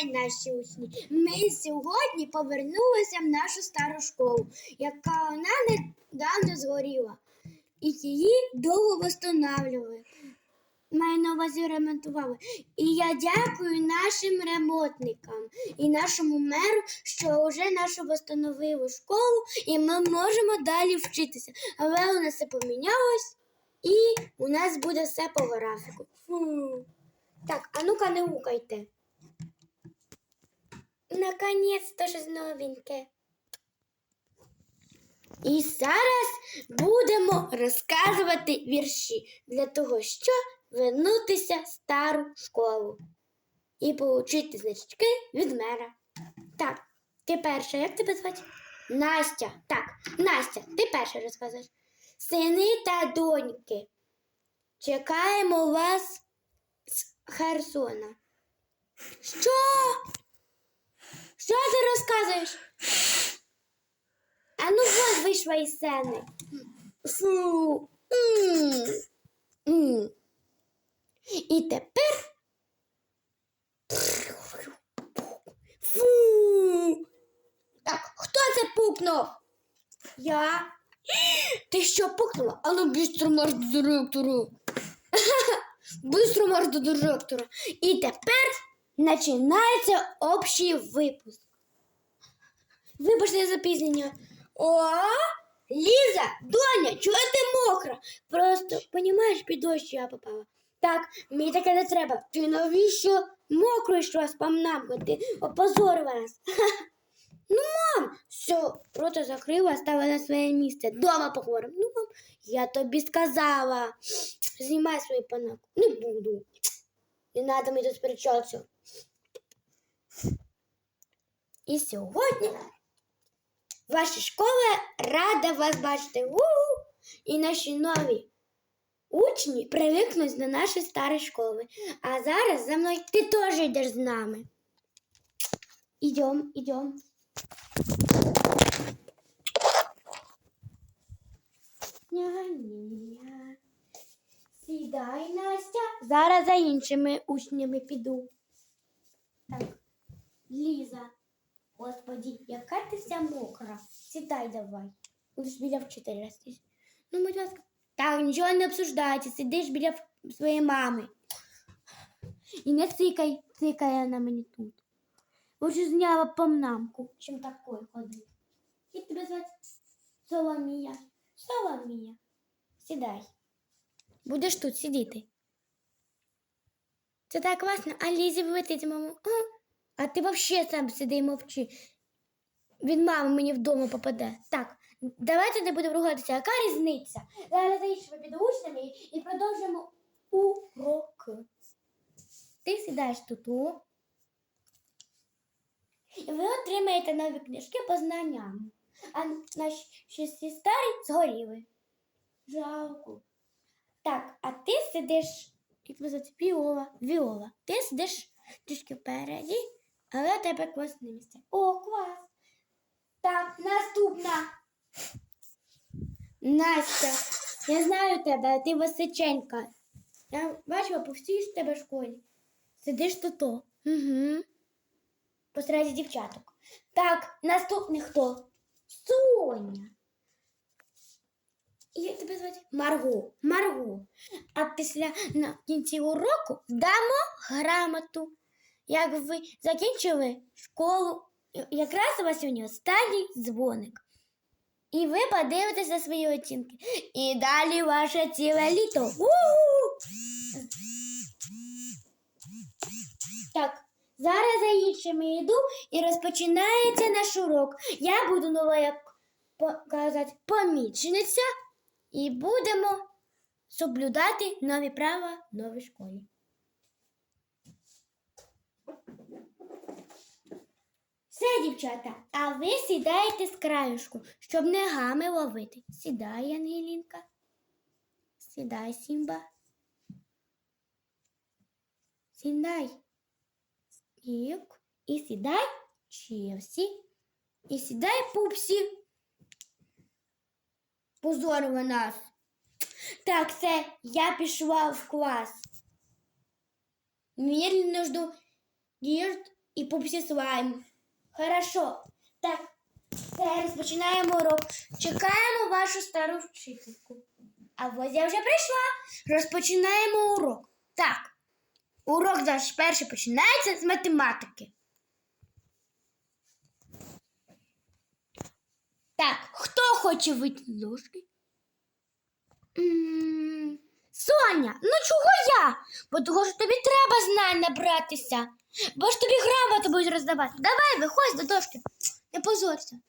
день, наші учні. Ми сьогодні повернулися в нашу стару школу, яка вона недавно згоріла. І її довго встановлювали. Маю на увазі ремонтували. І я дякую нашим ремонтникам і нашому меру, що вже нашу встановили школу, і ми можемо далі вчитися. Але у нас все помінялось, і у нас буде все по графіку. Фу. Так, а ну-ка не гукайте. Наконець-то щось новеньке. І зараз будемо розказувати вірші для того, щоб вернутися в стару школу і отримати значки від мера. Так, ти перша, як тебе звати? Настя. Так, Настя, ти перша розказуєш. Сини та доньки. Чекаємо вас з Херсона. Що? Що ти розказуєш? А ну вот вийшла із сцени. Фу. М. М. І тепер. Фу. Так, хто це пукнув? Я. Ти що пукнула? А ну бістро марш до директора. Бистро марш до директора. І тепер починається общий випуск. Вибачте за запізнення. О, Ліза, доня, чого ти мокра? Просто, понімаєш, під дощ я попала. Так, мені таке не треба. Ти навіщо мокро йшла з памнамкою? Ти опозорила нас. Ну, мам, все, рота закрила, стала на своє місце. Дома поговоримо. Ну, мам, я тобі сказала. Знімай свою панамку. Не буду. Не треба мені тут сперечатися. І сьогодні ваша школа рада вас бачити. У-у! І наші нові учні привикнуть до нашої старої школи. А зараз за мною ти теж йдеш з нами. Ідем, ідем. Ня-ня-ня. Сідай, Настя. Зараз за іншими учнями піду. Так, Ліза. Господи, яка ти вся мокра. Сідай давай. Будеш біля вчителя. сидіти. Ну, будь ласка. Так, нічого не обсуждайте, сидиш біля своєї мами. І не цикай, цикає на мені тут. Лучше зняла помнамку, чим такою ходити. Як тебе звати? Соломія. Соломія. Сідай. Будеш тут сидіти. Це так класно, а Лізі вилетить, маму. А, ти взагалі сам сиди і мовчи. Від мами мені вдома попаде. Так, давайте не будемо ругатися. Яка різниця? Зараз заїдемо під учнями і продовжимо урок. Ти сідаєш тут. І ви отримаєте нові книжки по знанням. А наші старі згоріли. Жалко. Так, а ти сидиш, як тебе Віола, Віола. Ти сидиш трішки впереді, але тебе класне місце. О, клас! Так, наступна. Настя, я знаю тебе, ти височенька. Я бачила по всій тебе школі. Сидиш тут. Угу. Посеред дівчаток. Так, наступний хто? Соня. Як тебе звати? Марго. Марго. А після на кінці уроку дамо грамоту. Як ви закінчили школу, якраз у вас сьогодні останній дзвоник. І ви подивитеся свої оцінки. І далі ваше ціле літо. У-у-у! Так, зараз за іншими йду і розпочинається наш урок. Я буду нова, як казати, помічниця, і будемо соблюдати нові права в новій школі. Все, дівчата, а ви сідаєте з краюшку, щоб ногами ловити. Сідай, Ангелінка. Сідай, Сімба. Сідай. Ік. І сідай Челсі. І сідай пупсі. Позорила нас. Так, все, я пішла в клас. Мені жду Дірт і пупсі слайм. Хорошо. Так, все, розпочинаємо урок. Чекаємо вашу стару вчительку. А ось я вже прийшла. Розпочинаємо урок. Так. Урок наш перший починається з математики. Так, хто хоче вийти з ложки? Соня, ну чого я? Бо того що тобі треба знань набратися. Бо ж тобі грамоти будуть роздавати. Давай, виходь до дошки. Не позорся.